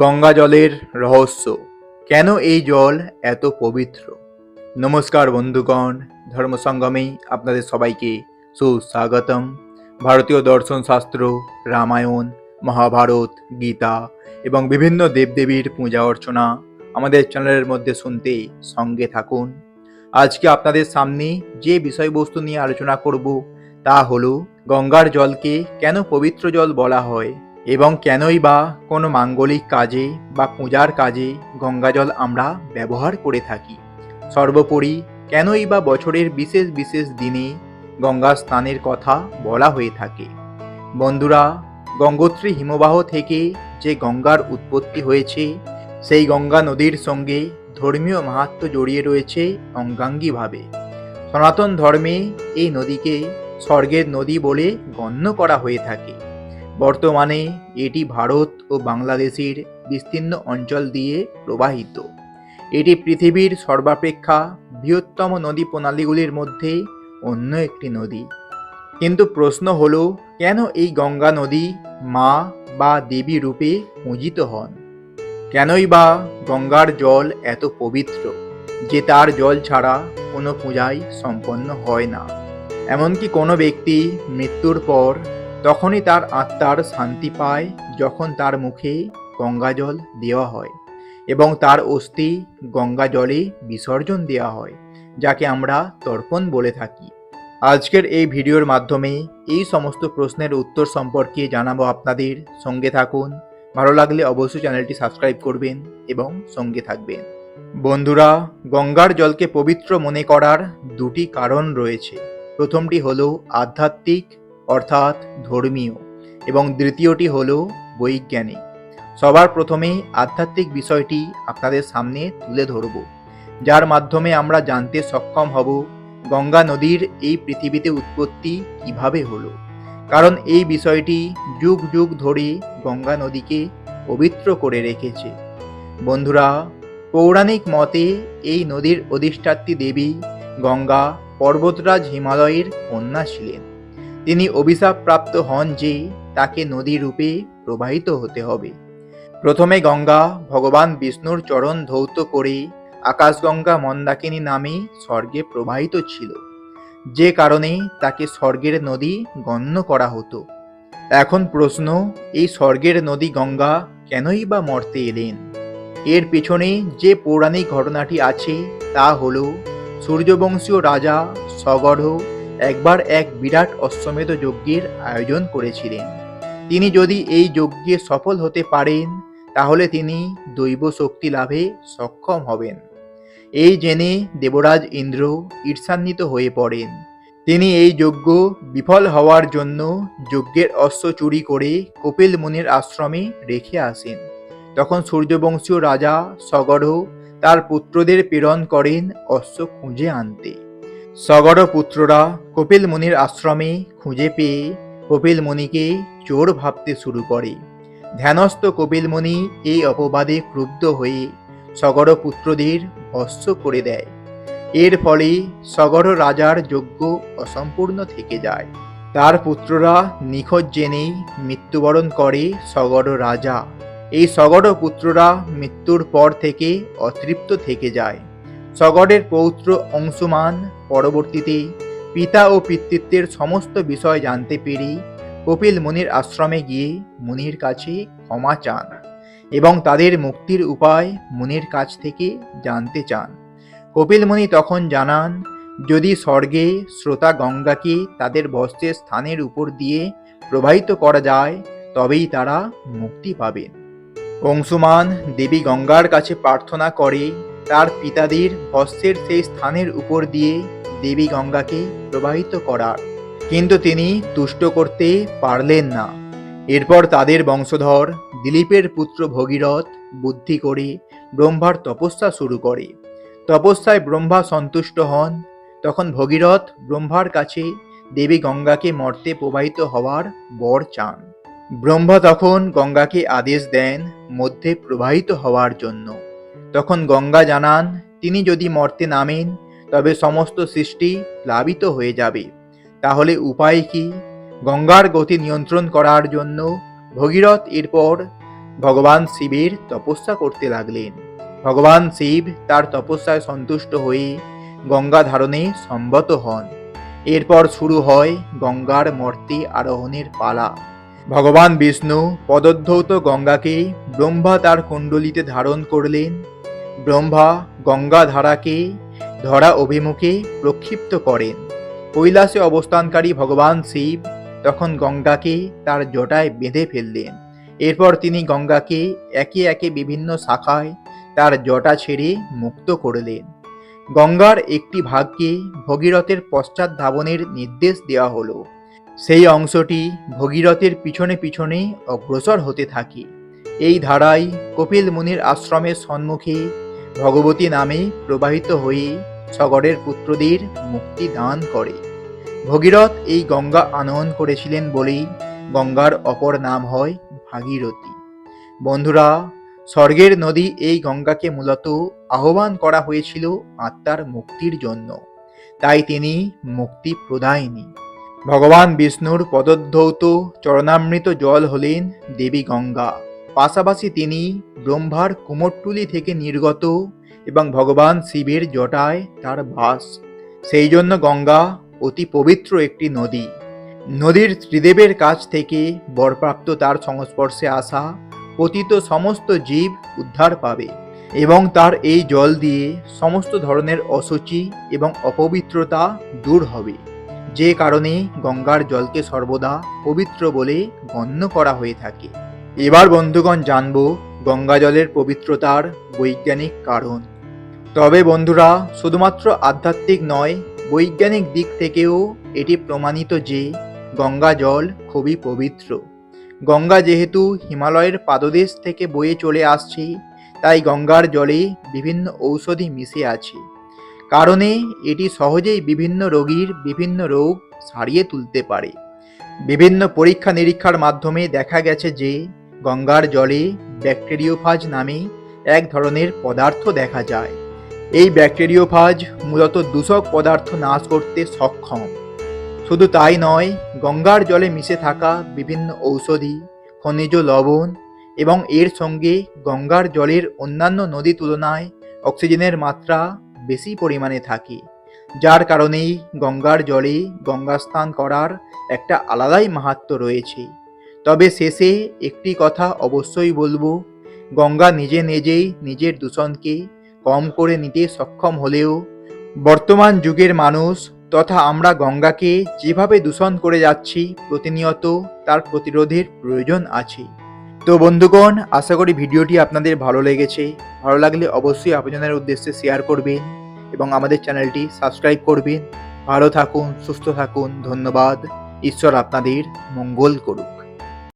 গঙ্গা জলের রহস্য। কেন এই জল এত পবিত্র? নমস্কার বন্ধুগণ, ধর্মসঙ্গমে আপনাদের সবাইকে সুস্বাগতম। ভারতীয় দর্শন শাস্ত্র, রামায়ণ, মহাভারত, গীতা এবং বিভিন্ন দেবদেবীর পূজা অর্চনা আমাদের চ্যানেলের মধ্যে শুনতে সঙ্গে থাকুন। আজকে আপনাদের সামনে যে বিষয়বস্তু নিয়ে আলোচনা করব তা হলো গঙ্গার জলকে কেন পবিত্র জল বলা হয়। এবং কেনই বা কোনো মাঙ্গলিক কাজে বা পূজার কাজে গঙ্গাজল আমরা ব্যবহার করে থাকি। সর্বোপরি কেনই বা বছরের বিশেষ বিশেষ দিনে গঙ্গা স্নানের কথা বলা হয়ে থাকে। বন্ধুরা, গঙ্গোত্রী হিমবাহ থেকে যে গঙ্গার উৎপত্তি হয়েছে, সেই গঙ্গা নদীর সঙ্গে ধর্মীয় মাহাত্ম্য জড়িয়ে রয়েছে অঙ্গাঙ্গিভাবে। সনাতন ধর্মে এই নদীকে স্বর্গের নদী বলে গণ্য করা হয়ে থাকে। বর্তমানে এটি ভারত ও বাংলাদেশের বিস্তীর্ণ অঞ্চল দিয়ে প্রবাহিত। এটি পৃথিবীর সর্বাপেক্ষা বৃহত্তম নদী প্রণালীগুলির মধ্যে অন্য একটি নদী। কিন্তু প্রশ্ন হলো, কেন এই গঙ্গা নদী মা বা দেবী রূপে পূজিত হন? কেনই বা গঙ্গার জল এত পবিত্র, যে তার জল ছাড়া কোনো পূজাই সম্পন্ন হয় না? এমনকি কোনো ব্যক্তি মৃত্যুর পর তখনই তার আত্মার শান্তি পায় যখন তার মুখে গঙ্গাজল দেওয়া হয় এবং তার অস্থি গঙ্গা জলে বিসর্জন দেওয়া হয়, যাকে আমরা তর্পণ বলে থাকি। আজকের এই ভিডিওর মাধ্যমে এই সমস্ত প্রশ্নের উত্তর সম্পর্কে জানাব আপনাদের সঙ্গে থাকুন। ভালো লাগলে অবশ্যই চ্যানেলটি সাবস্ক্রাইব করবেন এবং সঙ্গে থাকবেন। বন্ধুরা, গঙ্গার জলকে পবিত্র মনে করার দুটি কারণ রয়েছে। প্রথমটি হলো আধ্যাত্মিক অর্থাৎ ধর্মীয়, এবং দ্বিতীয়টি হল বৈজ্ঞানিক। সবার প্রথমে আধ্যাত্মিক বিষয়টি আপনাদের সামনে তুলে ধরব, যার মাধ্যমে আমরা জানতে সক্ষম হব গঙ্গা নদীর এই পৃথিবীতে উৎপত্তি কীভাবে হলো। কারণ এই বিষয়টি যুগ যুগ ধরে গঙ্গা নদীকে পবিত্র করে রেখেছে। বন্ধুরা, পৌরাণিক মতে এই নদীর অধিষ্ঠাত্রী দেবী গঙ্গা পর্বতরাজ হিমালয়ের কন্যা ছিলেন। তিনি অভিশাপপ্রাপ্ত হন যে তাকে নদী রূপে প্রবাহিত হতে হবে। প্রথমে গঙ্গা, ভগবান বিষ্ণুর চরণ ধৌত করে আকাশগঙ্গা মন্দাকিনী নামে স্বর্গে প্রবাহিত ছিল। যে কারণে তাকে স্বর্গের নদী গণ্য করা হতো। এখন প্রশ্ন, এই স্বর্গের নদী গঙ্গা কেনই বা মর্তে এলেন? এর পেছনে যে পৌরাণিক ঘটনাটি আছে তা হল, সূর্যবংশীয় রাজা সগঢ় একবার এক বিরাট অশ্বমেধ যজ্ঞের আয়োজন করেছিলেন। তিনি যদি এই যজ্ঞে সফল হতে পারেন, তাহলে তিনি দৈব শক্তি লাভে সক্ষম হবেন। এই জেনে দেবরাজ ইন্দ্র ঈর্ষান্বিত হয়ে পড়েন। তিনি এই যজ্ঞ বিফল হওয়ার জন্য যজ্ঞের অস্ত্র চুরি করে কপিল মুনির আশ্রমে রেখে আসেন। তখন সূর্যবংশীয় রাজা সগঢ় তার পুত্রদের প্রেরণ করেন অস্ত্র খুঁজে আনতে। সগর পুত্ররা কপিল মুনির আশ্রমে খুঁজে পেয়ে কপিল মুনিকে চোর ভাবতে শুরু করে। ধ্যানস্থ কপিল মুনি এই অপবাদে ক্রুদ্ধ হয়ে সগর পুত্রদের ভস্য করে দেয়। এর ফলে সগর রাজার যজ্ঞ অসম্পূর্ণ থেকে যায়। তার পুত্ররা নিখোঁজ জেনেই মৃত্যুবরণ করে সগর রাজা। এই সগর পুত্ররা মৃত্যুর পর থেকে অতৃপ্ত থেকে যায়। সগরের পৌত্র অংশুমান, পরবর্তীতে পিতা ও পিতৃত্বের সমস্ত বিষয় জানতে পেরে কপিল মুনির আশ্রমে গিয়ে মুনির কাছে ক্ষমা চান এবং তাদের মুক্তির উপায় মুনির কাছ থেকে জানতে চান। কপিল মুনি তখন জানান, যদি স্বর্গে শ্রোতা গঙ্গাকে তাদের বস্ত্রের স্থানের উপর দিয়ে প্রবাহিত করা যায়, তবেই তারা মুক্তি পাবেন অংশুমান দেবী গঙ্গার কাছে প্রার্থনা করে তার পিতাদের বস্ত্রের সেই স্থানের উপর দিয়ে দেবী গঙ্গাকে প্রবাহিত করার। কিন্তু তিনি তুষ্ট করতে পারলেন না। এরপর তাদের বংশধর দিলীপের পুত্র ভগীরথ বুদ্ধি করে ব্রহ্মার তপস্যা শুরু করে। তপস্যায় ব্রহ্মা সন্তুষ্ট হন। তখন ভগীরথ ব্রহ্মার কাছে দেবী গঙ্গাকে মর্তে প্রবাহিত হওয়ার বর চান। ব্রহ্মা তখন গঙ্গাকে আদেশ দেন মধ্যে প্রবাহিত হওয়ার জন্য। তখন গঙ্গা জানান, তিনি যদি মর্তে নামেন, তবে সমস্ত সৃষ্টি প্লাবিত হয়ে যাবে। তাহলে উপায় কি? গঙ্গার গতি নিয়ন্ত্রণ করার জন্য ভগীরথ এরপর ভগবান শিবের তপস্যা করতে লাগলেন। ভগবান শিব তার তপস্যায় সন্তুষ্ট হয়ে গঙ্গা ধারণে সম্মত হন। এরপর শুরু হয় গঙ্গার মর্তে আরোহণের পালা। ভগবান বিষ্ণু পদদ্ধৌত গঙ্গাকে ব্রহ্মা তার কুণ্ডলিতে ধারণ করলেন। ব্রহ্মা গঙ্গা ধারাকে ধরা অভিমুখে প্রক্ষিপ্ত করেন। কৈলাসে অবস্থানকারী ভগবান শিব তখন গঙ্গাকে তার জটায় বেঁধে ফেললেন। এরপর তিনি গঙ্গাকে একে একে বিভিন্ন শাখায় তার জটা ছেড়ে মুক্ত করলেন। গঙ্গার একটি ভাগকে ভগীরথের পশ্চাৎ ধাবনের নির্দেশ দেওয়া হলো। সেই অংশটি ভগীরথের পিছনে পিছনে অগ্রসর হতে থাকে। এই ধারায় কপিল মুনির আশ্রমের সম্মুখে ভগবতী নামে প্রবাহিত হয়ে সগরের পুত্রদের মুক্তি দান করে। ভগীরথ এই গঙ্গা আনয়ন করেছিলেন বলেই গঙ্গার অপর নাম হয় ভাগীরথী। বন্ধুরা, স্বর্গের নদী এই গঙ্গাকে মূলত আহ্বান করা হয়েছিল আত্মার মুক্তির জন্য। তাই তিনি মুক্তি প্রদায়নী। ভগবান বিষ্ণুর পদধৌত চরণামৃত জল হলেন দেবী গঙ্গা। পাশাপাশি তিনি ব্রহ্মার কুমোরটুলি থেকে নির্গত এবং ভগবান শিবের জটায় তার বাস। সেই জন্য গঙ্গা অতি পবিত্র একটি নদী। নদীর ত্রিদেবের কাছ থেকে বরপ্রাপ্ত তার সংস্পর্শে আসা পতিত সমস্ত জীব উদ্ধার পাবে এবং তার এই জল দিয়ে সমস্ত ধরনের অসুচি এবং অপবিত্রতা দূর হবে। যে কারণে গঙ্গার জলকে সর্বদা পবিত্র বলে গণ্য করা হয়ে থাকে। এবার বন্ধুগণ জানব গঙ্গা জলের পবিত্রতার বৈজ্ঞানিক কারণ। তবে বন্ধুরা, শুধুমাত্র আধ্যাত্মিক নয়, বৈজ্ঞানিক দিক থেকেও এটি প্রমাণিত যে গঙ্গা জল খুবই পবিত্র। গঙ্গা যেহেতু হিমালয়ের পাদদেশ থেকে বয়ে চলে আসছে, তাই গঙ্গার জলে বিভিন্ন ঔষধি মিশে আছে। কারণে এটি সহজেই বিভিন্ন রোগীর বিভিন্ন রোগ সারিয়ে তুলতে পারে। বিভিন্ন পরীক্ষা নিরীক্ষার মাধ্যমে দেখা গেছে যে গঙ্গার জলে ব্যাকটেরিওফাজ নামে এক ধরনের পদার্থ দেখা যায়। এই ব্যাকটেরিওফাজ মূলত দূষক পদার্থ নাশ করতে সক্ষম। শুধু তাই নয়, গঙ্গার জলে মিশে থাকা বিভিন্ন ঔষধি, খনিজ লবণ এবং এর সঙ্গে গঙ্গার জলের অন্যান্য নদী তুলনায় অক্সিজেনের মাত্রা বেশি পরিমাণে থাকে, যার কারণেই গঙ্গার জলে গঙ্গা স্নান করার একটা আলাদাই মাহাত্ম রয়েছে। তবে শেষে একটি কথা অবশ্যই বলব, গঙ্গা নিজে নিজেই নিজের দূষণকে কম করে নিতে সক্ষম হলেও, বর্তমান যুগের মানুষ তথা আমরা গঙ্গাকে যেভাবে দূষণ করে যাচ্ছি প্রতিনিয়ত তার প্রতিরোধের প্রয়োজন আছে। তো বন্ধুগণ, আশা করি ভিডিওটি আপনাদের ভালো লেগেছে। ভালো লাগলে অবশ্যই আপনাদের উদ্দেশ্যে শেয়ার করবেন এবং আমাদের চ্যানেলটি সাবস্ক্রাইব করবেন। ভালো থাকুন, সুস্থ থাকুন, ধন্যবাদ। ঈশ্বর আপনাদের মঙ্গল করুক।